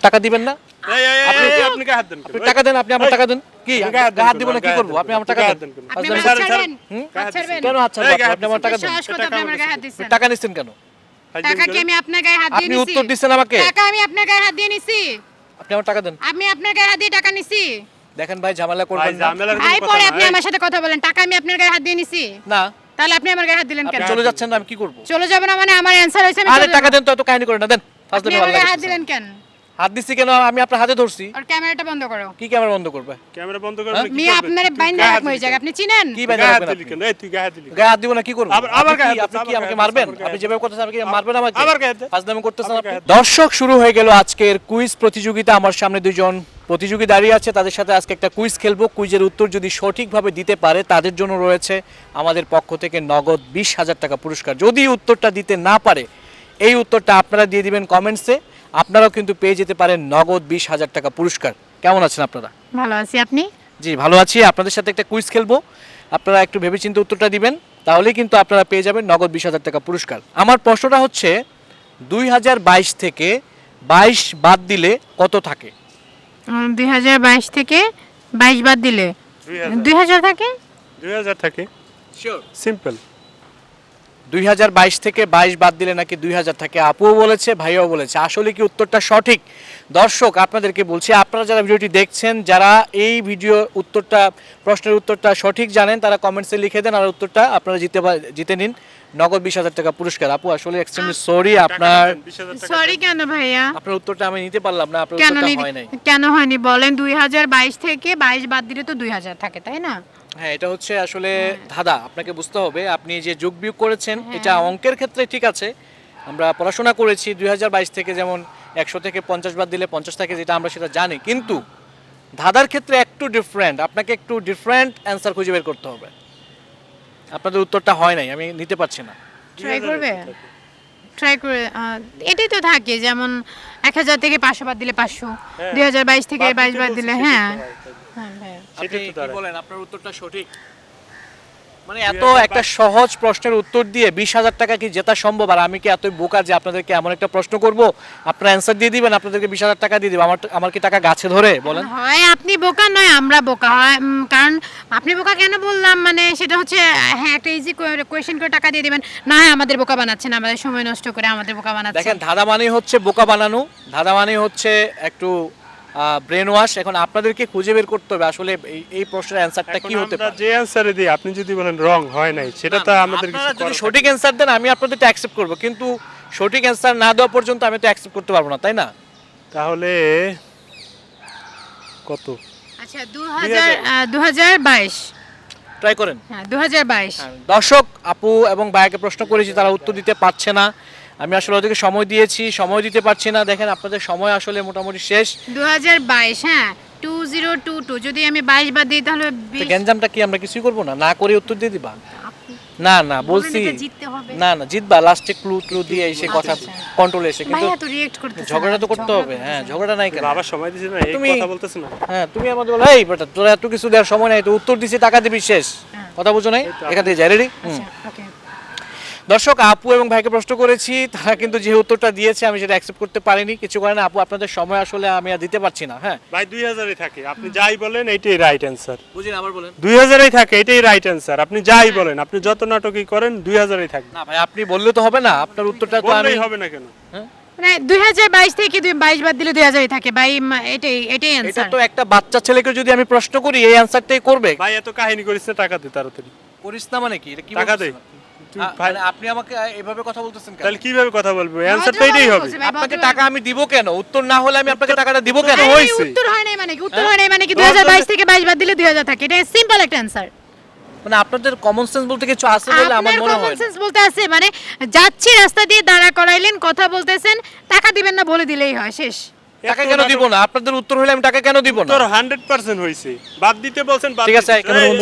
টাকা দিবেন না এই, এই, এই, আপনি- এই, আপনি গায়ে হাত দেন কেন? আপনি টাকা দেন আপনি আমার টাকা দেন কি হাত? দিব না করব আপনি আমার টাকা দেন কেন? আচ্ছা, হাত ছাড়বেন আপনি? আমার টাকা দেন টাকা নিচ্ছেন কেন টাকা কি আমি আপনার গায়ে হাত দিয়ে আপনি উত্তর দিচ্ছেন আমাকে টাকা আমি আপনার গায়ে হাত দিয়ে নিছি আপনি আমার টাকা দেন আমি আপনার গায়ে হাত দিয়ে টাকা নিছি দেখেন ভাই ঝামেলা করবেন না ভাই কথা পরে আপনি আমার সাথে কথা বলেন টাকা আমি আপনার গায়ে হাত দিয়ে নিছি না তাহলে আপনি আমার গায়ে হাত দিলেন কেন চলে যাচ্ছেন না আমি কি করব চলে যাবে না মানে আমার অ্যানসার হয়েছে আমি আরে টাকা। দেন তো এত কাহিনী করে না দেন ফাজলামি ভালো হাত দিলেন কেন হাত দিচ্ছি কেন? আমি আপনার হাতে ধরছি। আর ক্যামেরাটা বন্ধ করো। কি ক্যামেরা বন্ধ করবে? ক্যামেরা বন্ধ হ্যাঁ? করবে? আপনার তুই বাইন্দা রাখব এই জায়গা আপনি চিনেন? কি বাইরে রাখবেন কেন? এই, তুই গায়ে হাত দিলি? গায়ে হাত দিব না কি করব? আবার- গায়ে হাত আপনি কি আমাকে মারবেন? আপনি যেভাবে করতেছেন আপনি কি মারবেন আমাকে আবার গায়ে হাত। ফাজলামি করতেছেন আপনি। দর্শক শুরু হয়ে গেল আজকের কুইজ প্রতিযোগিতা। আমার সামনে দুজন প্রতিযোগী দাঁড়িয়ে আছে। তাদের সাথে আজকে একটা কুইজ খেলব। কুইজের উত্তর যদি সঠিকভাবে দিতে পারে তাদের জন্য রয়েছে আমাদের পক্ষ থেকে নগদ বিশ হাজার টাকা পুরস্কার। যদি উত্তরটা দিতে না পারে এই উত্তরটা আপনারা দিয়ে দিবেন কমেন্টসে আপনারাও কিন্তু পেয়ে যেতে পারেন নগদ বিশ হাজার টাকা পুরস্কার। কেমন আছেন আপনারা? ভালো আছি আপনি? জি ভালো আছি। আপনাদের সাথে একটা কুইজ খেলব। আপনারা একটু ভেবেচিন্তে উত্তরটা দিবেন। তাহলেই কিন্তু আপনারা পেয়ে যাবেন নগদ বিশ হাজার টাকা পুরস্কার। আমার প্রশ্নটা হচ্ছে দুই হাজার বাইশ থেকে বাইশ বাদ দিলে কত থাকে? দুই হাজার বাইশ থেকে বাইশ বাদ দিলে? দুই হাজার। থাকে? দুই হাজার থাকে। সিম্পল দুই হাজার বাইশ থেকে বাইশ বাদ দিলে নাকি দুই হাজার থাকে। আপুও বলেছে ভাইয়াও বলেছে। আসলে কি উত্তরটা সঠিক? দর্শক আপনাদেরকে বলছি আপনারা যারা ভিডিওটি দেখছেন যারা এই ভিডিও উত্তরটা প্রশ্নের উত্তরটা সঠিক জানেন তারা কমেন্টসে লিখে দেন আর উত্তরটা আপনারা জিতে জিতে নিন। নগদ বিশ হাজার টাকা পুরস্কার। আপু আসলে এক্সট্রিমলি সরি আপনার সরি কেন ভাইয়া? আপনার উত্তরটা আমি নিতে পারলাম না আপনার কেন উত্তরটা হয় নাই। কেন হয়নি? বলেন দুই হাজার বাইশ থেকে বাইশ বাদ দিলে তো দুই হাজার থাকে তাই না? হ্যাঁ এটা হচ্ছে আসলে ধাঁধা আপনাকে বুঝতে হবে। আপনি যে যোগ বিয়োগ করেছেন এটা অঙ্কের ক্ষেত্রে ঠিক আছে। আমরা পড়াশোনা করেছি দুই থেকে যেমন একশো থেকে পঞ্চাশ বাদ দিলে পঞ্চাশ থাকে যেটা আমরা সেটা জানি। কিন্তু ধাঁধার ক্ষেত্রে একটু ডিফারেন্ট আপনাকে একটু ডিফারেন্ট অ্যান্সার খুঁজে বের করতে হবে। আপনাদের উত্তরটা হয় নাই আমি নিতে পারছি না। ট্রাই করবে? ট্রাই করে এটাই তো থাকে যেমন এক হাজার থেকে পাঁচশো বাদ দিলে পাঁচশো দুই হাজার বাইশ থেকে বাইশ বাদ দিলে হ্যাঁ হয়। হ্যাঁ। আপনি কি বলেন? আপনার উত্তরটা সঠিক? মানে এত একটা সহজ প্রশ্নের উত্তর দিয়ে বিশ হাজার টাকা কি জেতা সম্ভব? আর আমি কি এতই বোকা যে আপনাদেরকে এমন একটা প্রশ্ন করব? আপনারা অ্যান্সার দিয়ে দিবেন আপনাদেরকে বিশ হাজার টাকা দিয়ে দিব। আমার আমার কি টাকা গাছে ধরে? বলেন। হয় আপনি বোকা নয় আমরা বোকা। হয় কারণ আপনি বোকা কেন বললাম? মানে সেটা হচ্ছে হ্যাঁ একটা ইজি কোয়েশ্চেন করে টাকা দিয়ে দিবেন। না আমাদের বোকা বানাচ্ছেন আমাদের সময় নষ্ট করে আমাদের বোকা বানাচ্ছেন। দেখেন ধাঁধা হচ্ছে বোকা বানানো। ধাঁধা মানেই হচ্ছে একটু ব্রেন ওয়াশ এখন আপনাদেরকে খুঁজে বের করতে হবে। আসলে এই- প্রশ্নের অ্যান্সারটা কি হতে পারে? যে অ্যান্সারে দিই আপনি যদি বলেন রং হয় নাই সেটা তো আমাদের কিছু যদি সঠিক অ্যান্সার দেন আমি আপনাদেরটা অ্যাকসেপ্ট করব। কিন্তু সঠিক অ্যান্সার না দেওয়া পর্যন্ত আমি তো অ্যাকসেপ্ট করতে পারব না তাই না? তাহলে কত? আচ্ছা ট্রাই করেন। হ্যাঁ দু হাজার বাইশ। হ্যাঁ, দর্শক আপু এবং ভাইয়াকে প্রশ্ন করেছি তারা উত্তর দিতে পারছে না। আমি আসলে ওদেরকে সময় দিয়েছি সময় দিতে পারছি না। দেখেন আপনাদের সময় আসলে মোটামুটি শেষ। দু হাজার বাইশ হ্যাঁ টু জিরো টু টু। যদি আমি বাইশ বাদ দিই তাহলে গ্যাঞ্জামটা কি আমরা কিছুই করব না? না করে উত্তর দিয়ে দিবা? না না বলছি। এটা জিততে হবে। না না জিতবা। লাস্টে ক্লু ক্লু দিয়ে এসে কথা আচ্ছা। কন্ট্রোলে এসে। কিন্তু ঝগড়া তো করতে হবে। হ্যাঁ ঝগড়া নাই কেন? বাবা সময় দিছে না এই তুমি- কথা বলতেছ না। হ্যাঁ তুমি আমাদের বলো এই বেটা তোরা এত কিছু দেওয়ার সময় নাই তো উত্তর দিছি টাকা দিবি শেষ। হ্যাঁ। কথা বুঝো নাই? এখান থেকে যাই রেডি আচ্ছা ওকে দর্শক আপু এবং ভাইকে প্রশ্ন করেছি তারা কিন্তু যে উত্তরটা দিয়েছে আমি সেটা অ্যাকসেপ্ট করতে পারিনি। কিছু কারণে আপু আপনাদের সময় আসলে আমি আর দিতে পারছি না হ্যাঁ? ভাই দুই হাজারই থাকে। আপনি যাই বলেন এইটাই রাইট অ্যান্সার বুঝিনি আবার বলেন। দুই হাজারই থাকে এটাই রাইট অ্যান্সার আপনি যাই বলেন আপনি যত নাটকই করেন দুই হাজারই থাকবে। না ভাই আপনি বললে তো হবে না আপনার উত্তরটা তো আমি হবে না কেন? মানে দুই হাজার বাইশ থেকে দুই বাইশ বাদ দিলে দুই হাজারই থাকে ভাই মা- এটাই এটাই এটা তো একটা বাচ্চা ছেলেকে যদি আমি প্রশ্ন করি এই অ্যানসারটাই করবে। ভাই এত কাহিনী করিস না টাকা দে তাড়াতাড়ি। করিস না মানে কি? এটা কি টাকা দে। মানে আপনি আমাকে এভাবে কথা বলতেছেন তাহলে কীভাবে কথা বলব? অ্যান্সার তো এটাই হবে। আপনাকে টাকা আমি দিব কেন? উত্তর না হলে আমি আপনাকে টাকাটা দিব কেন? আরে, উত্তর হয় নাই মানে কি? উত্তর হ্যাঁ? নাই মানে কি? দশ দুই হাজার বাইশ জনের- থেকে বাইশ বাদ দিলে দুই হাজার থাকে। এটা সিম্পল একটা অ্যান্সার মানে আপনাদের কমন সেন্স বলতে কিছু আছে বলে আমার মনে হয়। সেন্স বলতে আছে মানে যাচ্ছি রাস্তা দিয়ে দাঁড়া করাইলেন কথা বলতেছেন টাকা দিবেন না বলে দিলেই হয় শেষ। টাকা কেন দিব না? আপনাদের উত্তর হলে আমি টাকা কেন দিব না? তোর হান্ড্রেড পার্সেন্ট হয়েছে। বাদ দিতে বলছেন বাদ ঠিক আছে, বন্ধ।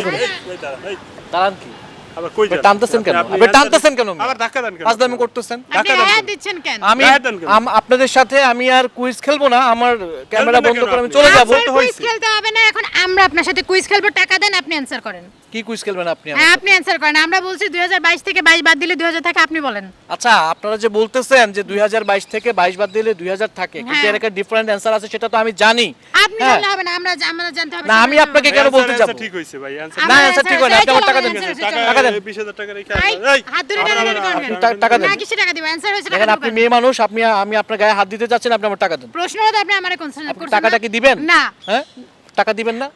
দাঁড়ান কি? আবার কই যান? টানতেছেন কেন আপনি- আপনি আপনি টানতেছেন কেন আবার ধাক্কা দেন কেন? পাঁচদামি করতেছেন আপনি টাকা দেন হ্যাঁ দিচ্ছেন কেন আমি গায়ে দেন কেন? আম- আপনাদের সাথে আমি আর কুইজ খেলব না আমার ক্যামেরা বন্ধ করে আমি আপনি? চলে যাব কুইজ খেলতে হবে না এখন আমরা আপনার সাথে কুইজ খেলব টাকা দেন আপনি অ্যানসার করেন কি কুইজ খেলবেন আপনি হ্যাঁ? আপনি অ্যানসার করেন আমরা বলছি 2022 থেকে 22 বাদ দিলে 2000 থাকে আপনি বলেন আচ্ছা আপনারা যে বলতেছেন যে 2022 থেকে 22 বাদ দিলে 2000 থাকে কিন্তু হ্যাঁ। এর একটা ডিফারেন্ট অ্যান্সার আছে সেটা তো আমি জানি আপনি হ্যাঁ। হবে না আমরা আমরা জানতে হবে না আমি আপনাকে কেন বলতে যাব? ঠিক হইছে ভাই না, ঠিক আপনি টাকা দেন। টাকা দেন। বিশ হাজার টাকা রেখে এই, হাত ধরে আবার- টানাটানি আবার- করবেন। আবার- টা- টাকা দেন। না কিসে টাকা দিব অ্যানসার হয়েছে দেখেন আপনি মেয়ে মানুষ আপনি আমি আপনার গায়ে হাত দিতে যাচ্ছেন আপনি আমার টাকা দেন। প্রশ্ন হতো আপনি আমারে কনসার্ন করছেন টাকাটা কি দিবেন? না। হ্যাঁ? টাকা দিবেন না?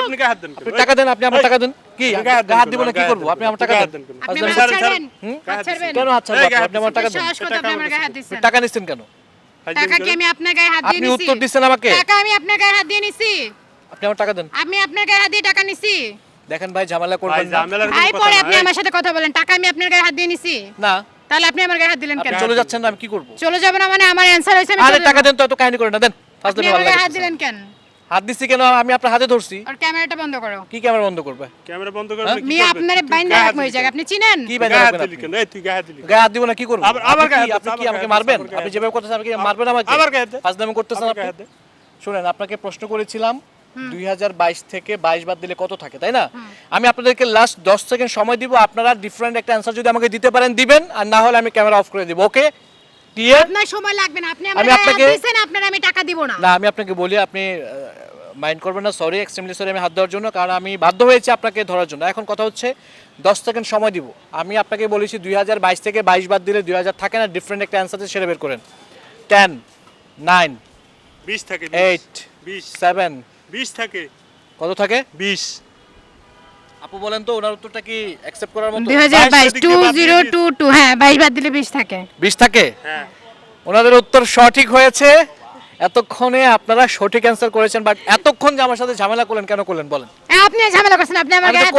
আপনি হাত দেন আপনি টাকা দেন আপনি আমার টাকা দেন। কি? হাত দিব না কি করব? আপনি আমার টাকা দেন। হাত আপনি আচ্ছা, আমার ছাড়বেন। আপনি? আমার টাকা দেন। কেন? টাকা কি আমি আপনার গায়ে হাত দিয়ে আপনি উত্তর দিবেন আমাকে। টাকা আমি আপনার গায়ে হাত দিয়ে নিছি। আপনি আমার টাকা দেন। আমি আপনার গায়ে হাত দিয়ে টাকা নিছি। দেখেন ভাই ঝামেলা করবেন না। ঝামেলার কোনো ভাই পরে আপনি আমার সাথে কথা বলেন। টাকা আমি আপনার গায়ে হাত দিয়ে নিছি। না। তাহলে আপনি আমার গায়ে হাত দিলেন কেন? চলে যাচ্ছেন না আমি কি করব? চলে যাব না মানে আমার অ্যানসার হয়েছে আমি আরে টাকা। দেন তো এত কাহিনী করেন না দেন। ফার্স্ট আপনি আমার ভালো গায়ে হাত দিলেন কেন? হাত দিচ্ছি কেন? আমি আপনার হাতে ধরছি। আর ক্যামেরাটা বন্ধ করো। কি ক্যামেরা বন্ধ করবে? ক্যামেরা বন্ধ করে? আপনি কি মিয়া করবেন? আপনার বাইন্দা রাখব এই জায়গা আপনি চিনেন? কি গায়ে রাখবেন আপনি? এই, তুই গায়ে হাত দিলি গায়ে হাত দিব না কি করব? আবার- আবার গায়ে আপনি কি আমাকে মারবেন? আপনি যেভাবে করতেছেন আমাকে মারবেন আমাকে আবার গায়ে হাত দে। ফার্স্ট দামে করতেছেন আপনি? শুনেন আপনাকে প্রশ্ন করেছিলাম দুই হাজার বাইশ থেকে বাইশ বাদ দিলে কত থাকে তাই না? আমি আপনাদেরকে লাস্ট দশ সেকেন্ড সময় দিব আপনারা ডিফারেন্ট একটা অ্যান্সার যদি আমাকে দিতে পারেন দিবেন আর না হলে আমি ক্যামেরা অফ করে দিব ওকে ক্লিয়ার আপনার সময় লাগবে না। আপনি আমার আমি আপনাকে- দিয়েছেন আপনার আমি টাকা দিব না। না আমি আপনাকে বলি আপনি মাইন্ড করবেন না সরি এক্সট্রিমলি সরি আমি হাত দেওয়ার জন্য কারণ আমি বাধ্য হয়েছি আপনাকে ধরার জন্য। এখন কথা হচ্ছে দশ সেকেন্ড সময় দিব। আমি আপনাকে বলেছি দুই হাজার বাইশ থেকে বাইশ বাদ দিলে দুই হাজার থাকে না ডিফারেন্ট একটা অ্যান্সার সেটা বের করেন। টেন নাইন বিশ থাকে এইট বিশ। সেভেন বিশ থাকে। কত থাকে? বিশ। আপু বলেন তো ওনার উত্তরটা কি অ্যাকসেপ্ট করার মতো? দুই হাজার বাইশ দিক টু দিয়ে বাদ জিরো দিয়ে টু টু হ্যাঁ বাইশ বাদ দিলে বিশ থাকে। বিশ থাকে? হ্যাঁ। ওনাদের উত্তর সঠিক হয়েছে। এতক্ষণে আপনারা সঠিক অ্যান্সার করেছেন বাট এতক্ষণ যে আমার সাথে ঝামেলা করলেন কেন করলেন বলেন? আপনি ঝামেলা করছেন আপনি আমার আমি হাত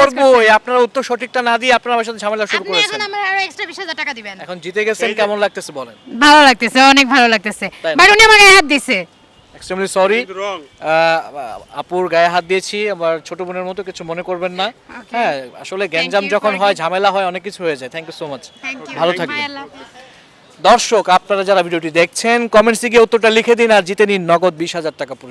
আপনারা উত্তর সঠিকটা না দিয়ে আপনারা আমার সাথে ঝামেলা শুরু করেছেন। এখন আমার আরও এক্সট্রা বিশ হাজার টাকা দিবেন। এখন জিতে গেছেন কেমন লাগতেছে বলেন? ভালো লাগতেছে অনেক ভালো লাগতেছে। বাট উনি আমার গায়ে হাত দিছে। এক্সট্রিমলি সরি কিন্তু আপুর গায়ে হাত দিয়েছি আমার ছোট বোনের মতো কিছু মনে করবেন না। হ্যাঁ আসলে গ্যাঞ্জাম যখন হয় ঝামেলা হয় অনেক কিছু হয়ে যায়। থ্যাংক ইউ সো মাচ ভালো থাকবেন। দর্শক আপনারা যারা ভিডিওটি দেখছেন কমেন্টসে গিয়ে উত্তরটা লিখে দিন আর জিতে নিন নগদ বিশ হাজার টাকা।